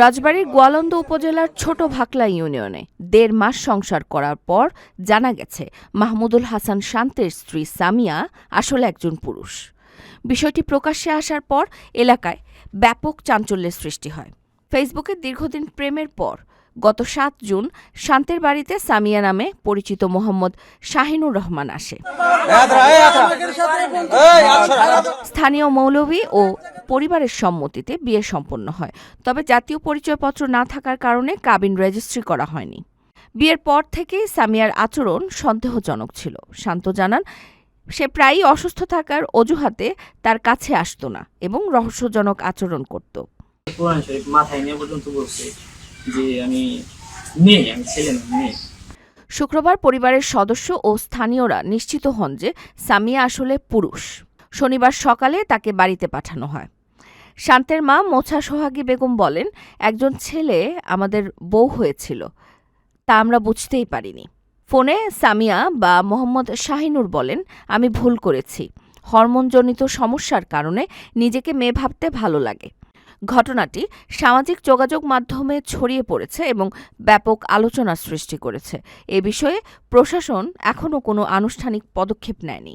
রাজবাড়ীর গোয়ালন্দ উপজেলার ছোট ভাকলা ইউনিয়নে দেড় মাস সংসার করার পর জানা গেছে মাহমুদুল হাসান শান্তের স্ত্রী সামিয়া আসলে একজন পুরুষ। বিষয়টি প্রকাশ্যে আসার পর এলাকায় ব্যাপক চাঞ্চল্যের সৃষ্টি হয়। ফেসবুকে দীর্ঘদিন প্রেমের পর গত সাত জুন শান্তের বাড়িতে সামিয়া নামে পরিচিত মোহাম্মদ শাহিনুর রহমান আসে। স্থানীয় মৌলভী ও পরিবারের সম্মতিতে বিয়ে সম্পন্ন হয়। তবে জাতীয় পরিচয়পত্র না থাকার কারণে কাবিন রেজিস্ট্রি করা হয়নি। বিয়ের পর থেকেই সামিয়ার আচরণ সন্দেহজনক ছিল। শান্ত জানান সে প্রায়ই অসুস্থ থাকার অজুহাতে তার কাছে আসতো না এবং রহস্যজনক আচরণ করত। কোরআন শরীফ মাথায় নিয়ে পর্যন্ত বলছে যে আমি মেয়ে আমি ছেলে না মেয়ে। শুক্রবার পরিবারের সদস্য ও স্থানীয়রা নিশ্চিত হন যে সামিয়া আসলে পুরুষ। শনিবার সকালে তাকে বাড়িতে পাঠানো হয়। শান্তের মা মোছা সোহাগী বেগম বলেন একজন ছেলে আমাদের বউ হয়েছিল তা আমরা বুঝতেই পারিনি। ফোনে সামিয়া বা মোহাম্মদ শাহিনুর বলেন আমি ভুল করেছি। হরমোনজনিত সমস্যার কারণে নিজেকে মেয়ে ভাবতে ভালো লাগে। ঘটনাটি সামাজিক যোগাযোগ মাধ্যমে ছড়িয়ে পড়েছে এবং ব্যাপক আলোচনা সৃষ্টি করেছে। এ বিষয়ে প্রশাসন এখনও কোনো আনুষ্ঠানিক পদক্ষেপ নেয়নি।